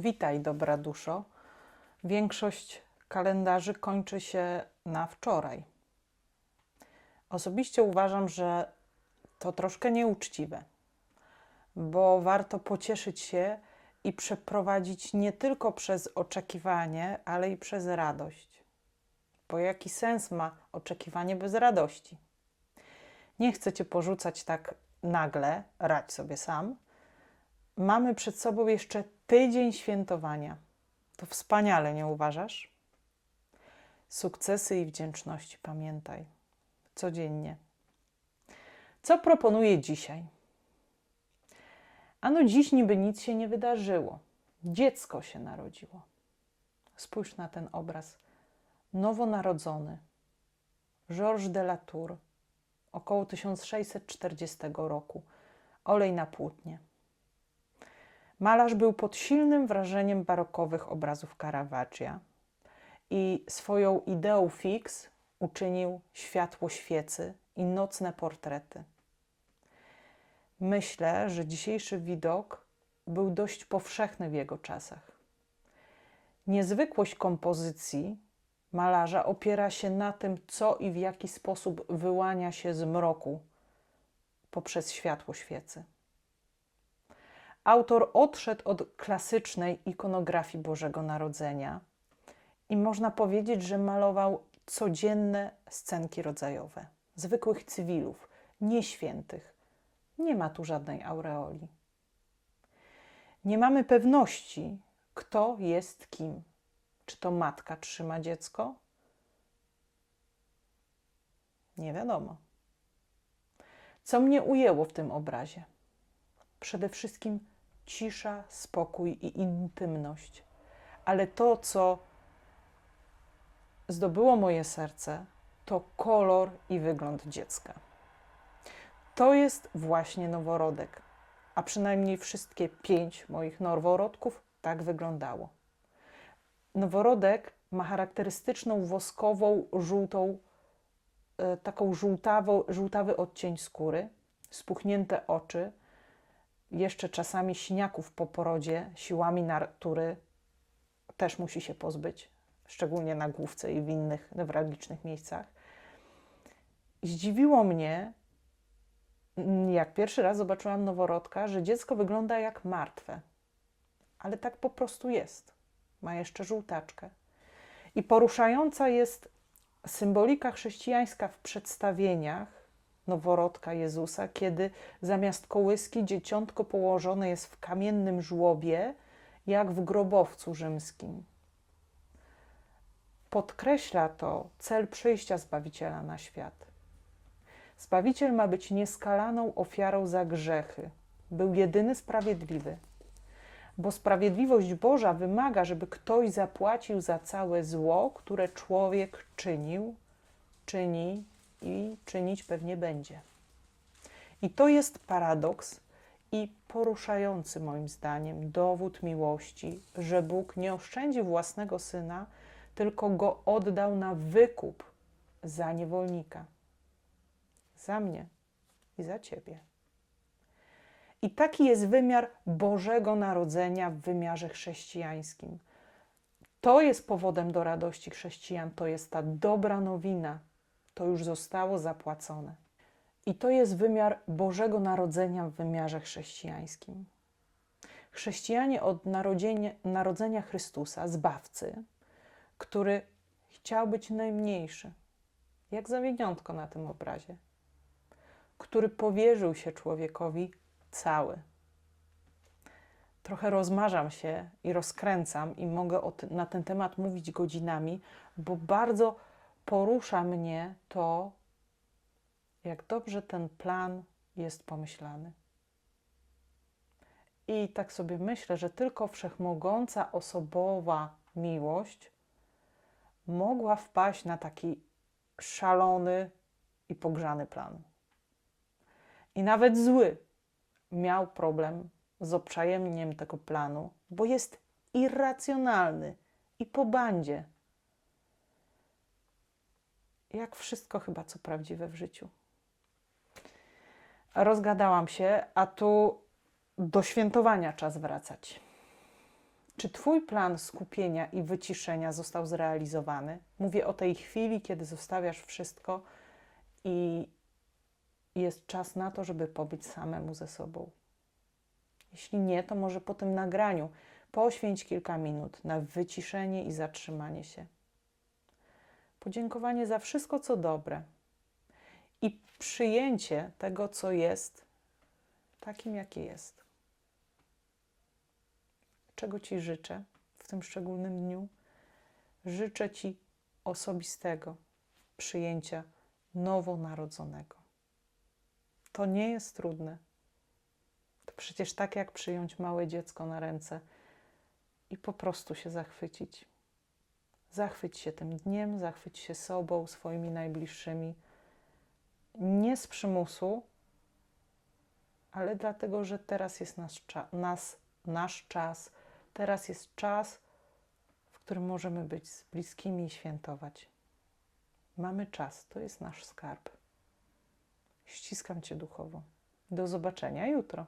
Witaj, dobra duszo. Większość kalendarzy kończy się na wczoraj. Osobiście uważam, że to troszkę nieuczciwe, bo warto pocieszyć się i przeprowadzić nie tylko przez oczekiwanie, ale i przez radość. Bo jaki sens ma oczekiwanie bez radości? Nie chcę cię porzucać tak nagle, radź sobie sam. Mamy przed sobą jeszcze tydzień świętowania. To wspaniale, nie uważasz? Sukcesy i wdzięczności pamiętaj codziennie. Co proponuję dzisiaj? Ano dziś niby nic się nie wydarzyło. Dziecko się narodziło. Spójrz na ten obraz. Nowonarodzony. Georges de la Tour. Około 1640 roku. Olej na płótnie. Malarz był pod silnym wrażeniem barokowych obrazów Caravaggia i swoją ideą fix uczynił światło świecy i nocne portrety. Myślę, że dzisiejszy widok był dość powszechny w jego czasach. Niezwykłość kompozycji malarza opiera się na tym, co i w jaki sposób wyłania się z mroku poprzez światło świecy. Autor odszedł od klasycznej ikonografii Bożego Narodzenia i można powiedzieć, że malował codzienne scenki rodzajowe, zwykłych cywilów, nieświętych. Nie ma tu żadnej aureoli. Nie mamy pewności, kto jest kim. Czy to matka trzyma dziecko? Nie wiadomo. Co mnie ujęło w tym obrazie? Przede wszystkim cisza, spokój i intymność. Ale to, co zdobyło moje serce, to kolor i wygląd dziecka. To jest właśnie noworodek, a przynajmniej wszystkie pięć moich noworodków tak wyglądało. Noworodek ma charakterystyczną woskową, żółtą, e, taką żółtawo, żółtawy odcień skóry, spuchnięte oczy, jeszcze czasami siniaków po porodzie, siłami natury też musi się pozbyć, szczególnie na główce i w innych newralgicznych miejscach. Zdziwiło mnie, jak pierwszy raz zobaczyłam noworodka, że dziecko wygląda jak martwe. Ale tak po prostu jest. Ma jeszcze żółtaczkę. I poruszająca jest symbolika chrześcijańska w przedstawieniach noworodka Jezusa, kiedy zamiast kołyski dzieciątko położone jest w kamiennym żłobie, jak w grobowcu rzymskim. Podkreśla to cel przyjścia Zbawiciela na świat. Zbawiciel ma być nieskalaną ofiarą za grzechy. Był jedyny sprawiedliwy. Bo sprawiedliwość Boża wymaga, żeby ktoś zapłacił za całe zło, które człowiek czynił, czyni i czynić pewnie będzie. I to jest paradoks i poruszający moim zdaniem dowód miłości, że Bóg nie oszczędził własnego syna, tylko go oddał na wykup za niewolnika. Za mnie i za ciebie. I taki jest wymiar Bożego Narodzenia w wymiarze chrześcijańskim. To jest powodem do radości chrześcijan, to jest ta dobra nowina, to już zostało zapłacone. I to jest wymiar Bożego Narodzenia w wymiarze chrześcijańskim. Chrześcijanie od narodzenia, Chrystusa, Zbawcy, który chciał być najmniejszy, jak zawiniątko na tym obrazie, który powierzył się człowiekowi cały. Trochę rozmarzam się i rozkręcam i mogę na ten temat mówić godzinami, bo bardzo porusza mnie to, jak dobrze ten plan jest pomyślany. I tak sobie myślę, że tylko wszechmogąca osobowa miłość mogła wpaść na taki szalony i pogrzany plan. I nawet zły miał problem z obczajeniem tego planu, bo jest irracjonalny i po bandzie jak wszystko chyba, co prawdziwe w życiu. Rozgadałam się, a tu do świętowania czas wracać. Czy Twój plan skupienia i wyciszenia został zrealizowany? Mówię o tej chwili, kiedy zostawiasz wszystko i jest czas na to, żeby pobyć samemu ze sobą. Jeśli nie, to może po tym nagraniu poświęć kilka minut na wyciszenie i zatrzymanie się. Podziękowanie za wszystko, co dobre i przyjęcie tego, co jest, takim, jakie jest. Czego Ci życzę w tym szczególnym dniu? Życzę Ci osobistego przyjęcia nowonarodzonego. To nie jest trudne. To przecież tak jak przyjąć małe dziecko na ręce i po prostu się zachwycić. Zachwyć się tym dniem, zachwyć się sobą, swoimi najbliższymi. Nie z przymusu, ale dlatego, że teraz jest nasz, cza- nas, nasz czas, teraz jest czas, w którym możemy być z bliskimi i świętować. Mamy czas, to jest nasz skarb. Ściskam Cię duchowo. Do zobaczenia jutro.